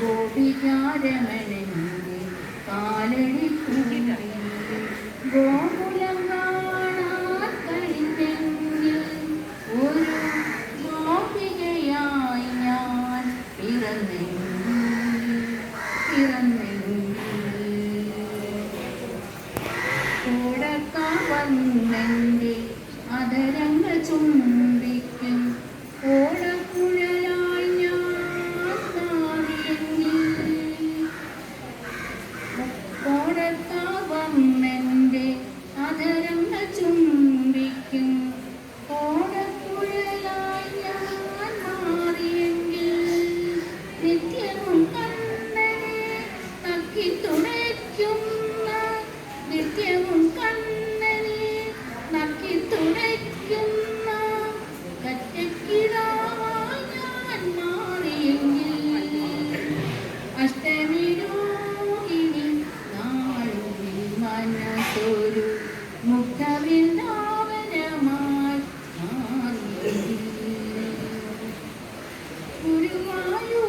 ഗോപികാരമണന്റെ കാലടി ഗോകുലം കാണാൻ കഴിഞ്ഞെങ്കിൽ ഒരു ഗോപികയായി ഞാൻ പിറന്നെങ്കിൽ പിറന്നെങ്കിൽ. കൂടക്കാവന്നെന്റെ അതരങ്ങൾ காவடத்தாவம் நன்றே മാറിയെങ്കിൽ ഗുരുവായൂർ